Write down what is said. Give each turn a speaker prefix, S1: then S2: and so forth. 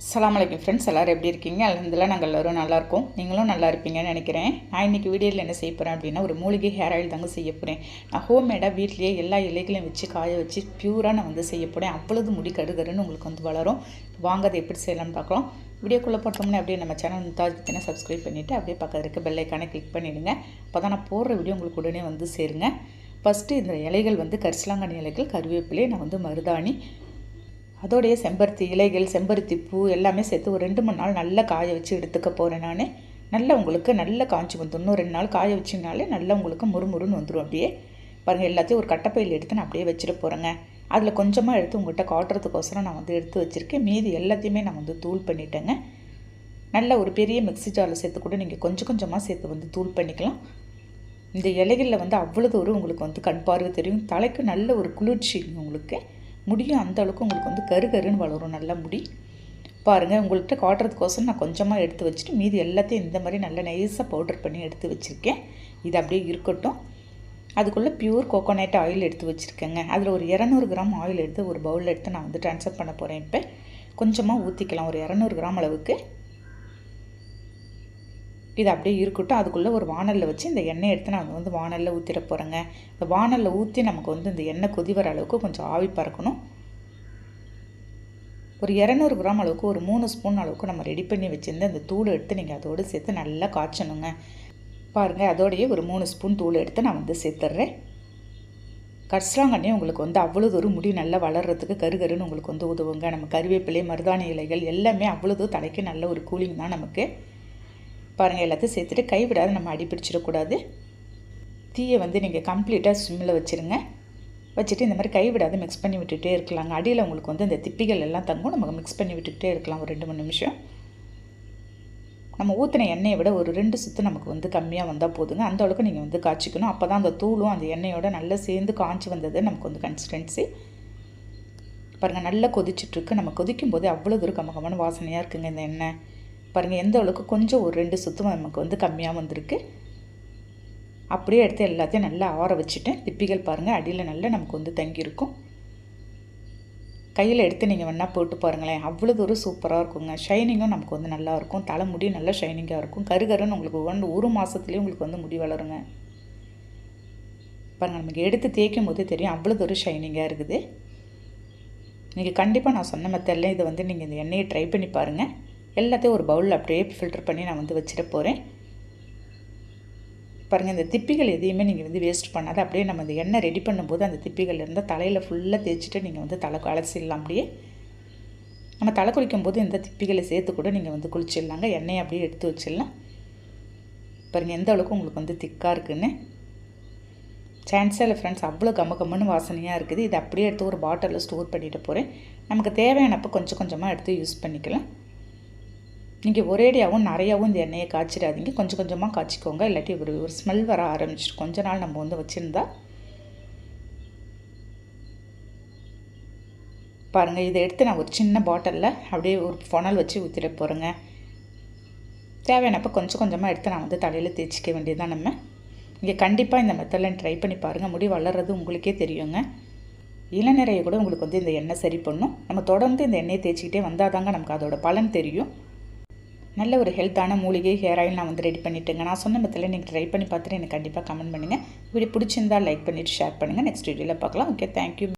S1: அஸ்ஸலாமு ஃப்ரெண்ட்ஸ் எல்லோரும் எப்படி இருக்கீங்க? அலமதுல நாங்கள் எல்லோரும் நல்லாயிருக்கோம் நீங்களும் நல்லா இருப்பீங்கன்னு நினைக்கிறேன். நான் இன்றைக்கி வீடியோவில் என்ன செய்ய போகிறேன் அப்படின்னா ஒரு மூலிகை ஹேர் ஆயில் தாங்க செய்ய போகிறேன் நான் ஹோம்மேடாக வீட்லேயே எல்லா இலைகளையும் வச்சு காய வச்சு பியூராக நான் வந்து செய்ய போகிறேன் அவ்வளவு முடி கருகருன்னு உங்களுக்கு வந்து வளரும். வாங்க அதை எப்படி செய்யலாம்னு பார்க்கலாம். வீடியோக்குள்ளே போட்டோம்னா அப்படியே நம்ம சேனல் தாஜித்தினா சப்ஸ்கிரைப் பண்ணிவிட்டு அப்படியே பக்கத்தில் இருக்க பெல்லைக்கான கிளிக் பண்ணிவிடுங்க அப்போ தான் நான் போடுற வீடியோ உங்களுக்கு உடனே வந்து சேருங்க. ஃபஸ்ட்டு இந்த இலைகள் வந்து கரிசலாங்கண்ணி இலைகள் கருவேப்பிலை நான் வந்து மருதாணி அதோடைய செம்பருத்தி இலைகள் செம்பருத்தி பூ எல்லாமே சேர்த்து ஒரு ரெண்டு மூணு நாள் நல்லா காய வச்சு எடுத்துக்க போகிறேன் நான். நல்லா உங்களுக்கு நல்லா காய்ச்சி வந்துடணும் இன்னும் ரெண்டு நாள் காய வச்சிங்கனாலே நல்லா உங்களுக்கு முறுமுறுன்னு வந்துடும் அப்படியே. பாருங்கள் எல்லாத்தையும் ஒரு கட்டப்பையில் எடுத்து நான் அப்படியே வச்சுட்டு போகிறேங்க அதில் கொஞ்சமாக எடுத்து உங்கள்கிட்ட காட்டுறதுக்கோசரம் நான் வந்து எடுத்து வச்சுருக்கேன். மீதி எல்லாத்தையுமே நான் வந்து தூள் பண்ணிட்டேங்க. நல்ல ஒரு பெரிய மிக்ஸி ஜாரில் சேர்த்து கூட நீங்கள் கொஞ்சம் கொஞ்சமாக சேர்த்து வந்து தூள் பண்ணிக்கலாம். இந்த இலைகளில் வந்து அவ்வளோ தூரம் உங்களுக்கு வந்து கண் பார்வை தெரியும். தலைக்கு நல்ல ஒரு குளிர்ச்சி உங்களுக்கு. முடியும். அந்த அளவுக்கு உங்களுக்கு வந்து கரு கருன்னு வளரும் நல்ல முடி. பாருங்கள் உங்கள்கிட்ட காட்டுறதுக்கோசரம் நான் கொஞ்சமாக எடுத்து வச்சுட்டு மீதி எல்லாத்தையும் இந்த மாதிரி நல்லா நைஸாக பவுடர் பண்ணி எடுத்து வச்சுருக்கேன். இது அப்படியே இருக்கட்டும். அதுக்குள்ளே பியூர் கோகோனட் ஆயில் எடுத்து வச்சுருக்கேங்க. அதில் ஒரு இரநூறு கிராம் ஆயில் எடுத்து ஒரு பவுலில் எடுத்து நான் வந்து ட்ரான்ஸ்ஃபர் பண்ண போகிறேன் இப்போ. கொஞ்சமாக ஊற்றிக்கலாம் ஒரு இரநூறு கிராம் அளவுக்கு. இது அப்படியே இருக்கட்டும். அதுக்குள்ளே ஒரு வானலில் வச்சு இந்த எண்ணெய் எடுத்து நான் வந்து வானலில் ஊற்றிட போகிறேங்க இந்த வானலில் ஊற்றி நமக்கு வந்து இந்த எண்ணெய் கொதி வர அளவுக்கு கொஞ்சம் ஆவி பறக்கணும். ஒரு இரநூறு கிராம் அளவுக்கு ஒரு மூணு ஸ்பூன் அளவுக்கு நம்ம ரெடி பண்ணி வச்சுருந்து அந்த தூள் எடுத்து நீங்கள் அதோடு சேர்த்து நல்லா காய்ச்சணுங்க. பாருங்கள் அதோடையே ஒரு மூணு ஸ்பூன் தூள் எடுத்து நான் வந்து சேர்த்துட்றேன் கரிசலாங்கண்ணே உங்களுக்கு வந்து அவ்வளோ தூரம் முடி நல்லா வளர்கிறதுக்கு கருகருன்னு உங்களுக்கு வந்து உதவுங்க. நம்ம கருவேப்பிலை மருதாணி இலைகள் எல்லாமே அவ்வளோ தலைக்கு நல்ல ஒரு கூலிங் தான் நமக்கு. பாருங்கள் எல்லாத்தையும் சேர்த்துட்டு கைவிடாத நம்ம அடி பிடிச்சிடக்கூடாது. தீயை வந்து நீங்கள் கம்ப்ளீட்டாக ஸ்விம்மில் வச்சுருங்க. வச்சுட்டு இந்த மாதிரி கைவிடாத மிக்ஸ் பண்ணி விட்டுகிட்டே இருக்கலாங்க. அடியில் உங்களுக்கு வந்து இந்த திப்பிகள் எல்லாம் தங்கும். நமக்கு மிக்ஸ் பண்ணி விட்டுக்கிட்டே இருக்கலாம் ஒரு ரெண்டு மூணு நிமிஷம். நம்ம ஊற்றின எண்ணெயை விட ஒரு ரெண்டு சுத்து நமக்கு வந்து கம்மியாக வந்தால் போதுங்க. அந்த அளவுக்கு நீங்கள் வந்து காய்ச்சிக்கணும். அப்போ தான் அந்த தூளும் அந்த எண்ணெயோட நல்லா சேர்ந்து காய்ச்சி வந்தது நமக்கு வந்து கன்சிஸ்டன்சி பாருங்கள் நல்லா கொதிச்சிட்ருக்கு நம்ம கொதிக்கும் போது அவ்வளோ தூரம் கம்ம வாசனையாக இருக்குங்க இந்த எண்ணெய். பாருங்கள் எந்த அளவுக்கு கொஞ்சம் ஒரு ரெண்டு சுத்தம் நமக்கு வந்து கம்மியாக வந்திருக்கு. அப்படியே எடுத்து எல்லாத்தையும் நல்லா ஆற வச்சுட்டேன் திப்பிகள் பாருங்கள் அடியில் நல்லா நமக்கு வந்து தங்கியிருக்கும். கையில் எடுத்து நீங்கள் வேணால் போட்டு பாருங்களேன் அவ்வளோ தூரம் சூப்பராக இருக்குங்க. ஷைனிங்கும் நமக்கு வந்து நல்லாயிருக்கும் தலைமுடி நல்லா ஷைனிங்காக இருக்கும். கருகருன்னு உங்களுக்கு ஒன்று ஒரு மாதத்துலேயும் உங்களுக்கு வந்து முடி வளருங்க. பாருங்கள் நமக்கு எடுத்து தேய்க்கும் போதே தெரியும் அவ்வளோ தூரம் ஷைனிங்காக இருக்குது. நீங்கள் கண்டிப்பாக நான் சொன்ன மெத்தடில் இதை வந்து நீங்கள் இந்த எண்ணெயை ட்ரை பண்ணி பாருங்கள் எல்லாத்தையும் ஒரு பவுலில் அப்படியே ஃபில்டர் பண்ணி நான் வந்து வச்சிட போகிறேன் பாருங்கள் இந்த திப்பிகள் எதையுமே நீங்கள் வந்து வேஸ்ட் பண்ணாத. அப்படியே நம்ம இந்த எண்ணெய் ரெடி பண்ணும்போது அந்த திப்பிகள் இருந்தால் தலையில் ஃபுல்லாக தேய்ச்சிட்டு நீங்கள் வந்து தலை அலசிடலாம் அப்படியே. நம்ம தலை குளிக்கும் போது இந்த திப்பிகளை சேர்த்து கூட நீங்கள் வந்து குளிச்சிடலாங்க. எண்ணெயை அப்படியே எடுத்து வச்சிடலாம். பாருங்கள் எந்த அளவுக்கு உங்களுக்கு வந்து திக்காக இருக்குன்னு. சான்ஸே இல்லை ஃப்ரெண்ட்ஸ் அவ்வளோ கம்ம கம்மன்னு வாசனையாக இருக்குது. இது அப்படியே எடுத்து ஒரு பாட்டிலில் ஸ்டோர் பண்ணிட்டு போகிறேன் நமக்கு தேவையானப்போ கொஞ்சம் கொஞ்சமாக எடுத்து யூஸ் பண்ணிக்கலாம். நீங்கள் ஒரேடியாகவும் நிறையாவும் இந்த எண்ணெயை காய்ச்சிடாதீங்க. கொஞ்சம் கொஞ்சமாக காய்ச்சிக்கோங்க. இல்லாட்டி ஒரு ஒரு ஸ்மெல் வர ஆரம்பிச்சிட்டு கொஞ்ச நாள் நம்ம வந்து வச்சுருந்தா பாருங்கள் இதை எடுத்து நான் ஒரு சின்ன பாட்டிலில் அப்படியே ஒரு ஃபொனல் வச்சு ஊற்றிட போகிறேங்க தேவையானப்போ கொஞ்சம் கொஞ்சமாக எடுத்து நான் வந்து தலையில் தேய்ச்சிக்க வேண்டியதுதான் நம்ம. இங்கே கண்டிப்பாக இந்த மெத்தடில் ட்ரை பண்ணி பாருங்கள் முடி வளர்கிறது உங்களுக்கே தெரியுங்க. இளநிறைய கூட உங்களுக்கு வந்து இந்த எண்ணெய் சரி பண்ணும். நம்ம தொடர்ந்து இந்த எண்ணெயை தேய்ச்சிக்கிட்டே வந்தால் தாங்க நமக்கு அதோட பலன் தெரியும். நல்ல ஒரு ஹெல்த்தான மூலிகை ஹேர் ஆயில் நான் வந்து ரெடி பண்ணிட்டேங்க. நான் சொன்ன மெத்தில் நீங்கள் ட்ரை பண்ணி பார்த்துட்டு எனக்கு கண்டிப்பாக கமெண்ட் பண்ணுங்கள் வீடியோ பிடிச்சிருந்தால் லைக் பண்ணிவிட்டு ஷேர் பண்ணுங்கள் நெக்ஸ்ட் வீடியோவில் பார்க்கலாம். Okay thank you